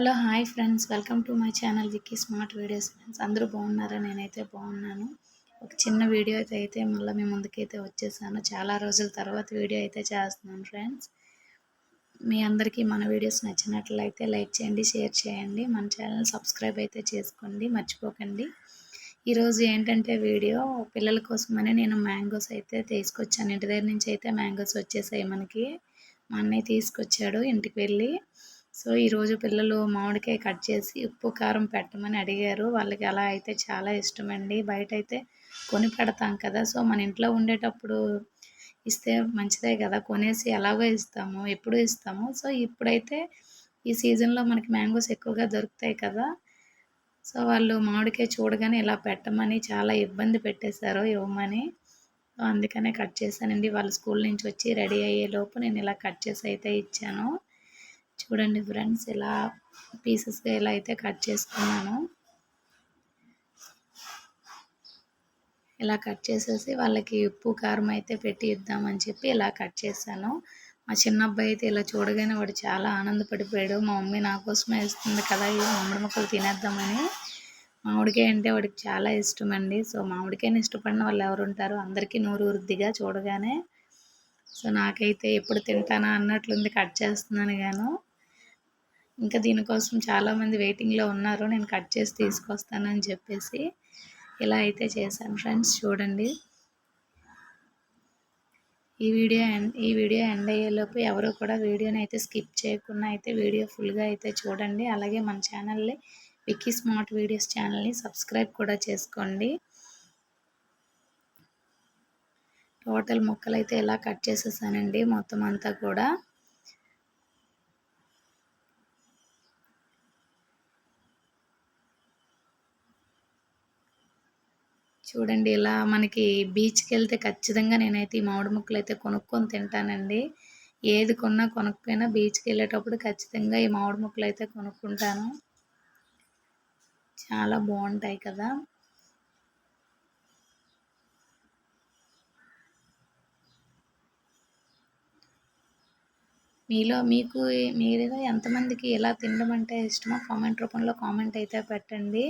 Hello hi friends. Welcome to my channel Vicky smart videos friends. అందరూ బాగున్నారా? నేనైతే బాగున్నాను. ఒక చిన్న వీడియో అయితే అయితే మళ్ళీ మీ ముందుకైతే వచ్చేసాను. చాలా రోజుల తర్వాత వీడియో అయితే చేస్తున్నాను ఫ్రెండ్స్. మీ అందరికీ మన వీడియోస్ నచ్చినట్లయితే లైక్ చేయండి షేర్ చేయండి. మన ఛానల్ సబ్స్క్రైబ్ అయితే చేసుకోండి మర్చిపోకండి. ఈరోజు ఏంటంటే వీడియో పిల్లల కోసమని నేను మ్యాంగోస్ అయితే తీసుకొచ్చాను. ఇంటి దగ్గర నుంచి అయితే మ్యాంగోస్ వచ్చేసాయి మనకి. మా అన్నయ్య తీసుకొచ్చాడు ఇంటికి వెళ్ళి. సో ఈరోజు పిల్లలు మామిడికాయ కట్ చేసి ఉప్పు కారం పెట్టమని అడిగారు. వాళ్ళకి అలా అయితే చాలా ఇష్టమండి. బయట అయితే కొని పెడతాం కదా. సో మన ఇంట్లో ఉండేటప్పుడు ఇస్తే మంచిదే కదా. కొనేసి ఎలాగో ఇస్తాము ఎప్పుడు ఇస్తాము. సో ఇప్పుడైతే ఈ సీజన్లో మనకి మ్యాంగోస్ ఎక్కువగా దొరుకుతాయి కదా. సో వాళ్ళు మామిడికాయ చూడగానే ఇలా పెట్టమని చాలా ఇబ్బంది పెట్టేశారు ఇవ్వమని. సో అందుకనే కట్ చేశానండి. వాళ్ళు స్కూల్ నుంచి వచ్చి రెడీ అయ్యే లోపు నేను ఇలా కట్ చేసి అయితే ఇచ్చాను. చూడండి ఫ్రెండ్స్ ఇలా పీసెస్గా ఇలా అయితే కట్ చేసుకున్నాను. ఇలా కట్ చేసేసి వాళ్ళకి ఉప్పు కారం అయితే పెట్టి ఇద్దామని చెప్పి ఇలా కట్ చేశాను. మా చిన్న అబ్బాయి అయితే ఇలా చూడగానే వాడు చాలా ఆనందపడిపోయాడు. మా మమ్మీ నా కోసమే ఇస్తుంది కదా ఈ మామిడి మొక్కలు తినేద్దామని. మామిడికాయ అంటే వాడికి చాలా ఇష్టం అండి. సో మామిడికాయని ఇష్టపడిన వాళ్ళు ఎవరు ఉంటారు అందరికీ నూరు వృద్ధిగా చూడగానే. సో నాకైతే ఎప్పుడు తింటానా అన్నట్లుంది కట్ చేస్తున్నాను గాను. ఇంకా దీనికోసం చాలామంది వెయిటింగ్లో ఉన్నారు. నేను కట్ చేసి తీసుకొస్తానని చెప్పేసి ఇలా అయితే చేశాను ఫ్రెండ్స్ చూడండి. ఈ వీడియో ఈ వీడియో ఎండ్ అయ్యేలోపు ఎవరు కూడా వీడియోని అయితే స్కిప్ చేయకుండా అయితే వీడియో ఫుల్గా అయితే చూడండి. అలాగే మన ఛానల్ని విక్కీ స్మార్ట్ వీడియోస్ ఛానల్ని సబ్స్క్రైబ్ కూడా చేసుకోండి. టోటల్ ముక్కలు అయితే ఇలా కట్ చేసేసానండి మొత్తం అంతా కూడా. చూడండి ఇలా మనకి బీచ్కి వెళ్తే ఖచ్చితంగా నేనైతే ఈ మామిడి ముక్కలు అయితే కొనుక్కొని తింటానండి. ఏది కొన్నా కొనుక్కపోయినా బీచ్కి వెళ్ళేటప్పుడు ఖచ్చితంగా ఈ మామిడి ముక్కలు అయితే కొనుక్కుంటాను. చాలా బాగుంటాయి కదా. మీలో మీకు మీరు ఎంతమందికి ఎలా తినడం అంటే ఇష్టమో కామెంట్ రూపంలో కామెంట్ అయితే పెట్టండి.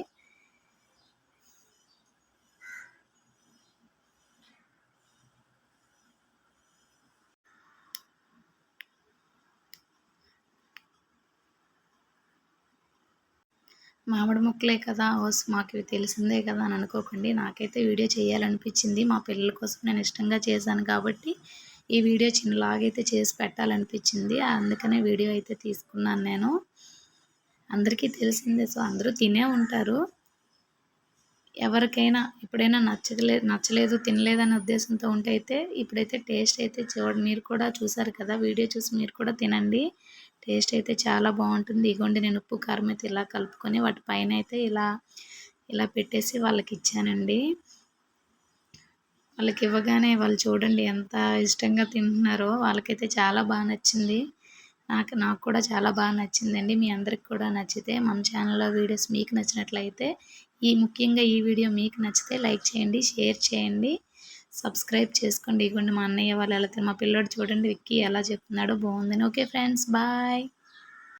మామిడి ముక్కలే కదా ఓస్ మాకు ఇవి తెలిసిందే కదా అని అనుకోకండి. నాకైతే వీడియో చేయాలనిపించింది. మా పిల్లల కోసం నేను ఇష్టంగా చేశాను కాబట్టి ఈ వీడియో చిన్నలాగైతే చేసి పెట్టాలనిపించింది. అందుకనే వీడియో అయితే తీసుకున్నాను నేను. అందరికీ తెలిసిందే. సో అందరూ తినే ఉంటారు. ఎవరికైనా ఎప్పుడైనా నచ్చలేదు నచ్చలేదు తినలేదనే ఉద్దేశంతో ఉంటే అయితే ఇప్పుడైతే టేస్ట్ అయితే చూడండి మీరు కూడా చూసారు కదా వీడియో చూసి మీరు కూడా తినండి. టేస్ట్ అయితే చాలా బాగుంటుంది. ఇగోండి నేను ఉప్పు కారం అయితే ఇలా కలుపుకొని వాటి పైన అయితే ఇలా ఇలా పెట్టేసి వాళ్ళకి ఇచ్చానండి. వాళ్ళకి ఇవ్వగానే వాళ్ళు చూడండి ఎంత ఇష్టంగా తింటున్నారో వాళ్ళకైతే చాలా బాగా నచ్చింది. నాకు నాకు కూడా చాలా బాగా నచ్చిందండి. మీ అందరికి కూడా నచ్చితే మన ఛానల్లో వీడియోస్ మీకు నచ్చినట్లయితే ఈ ముఖ్యంగా ఈ వీడియో మీకు నచ్చితే లైక్ చేయండి షేర్ చేయండి సబ్స్క్రైబ్ చేసుకోండి. ఇవ్వండి మా అన్నయ్య వాళ్ళు ఎలా మా పిల్లోడు చూడండి విక్కీ ఎలా చెప్తున్నాడో బాగుందని. Okay friends bye.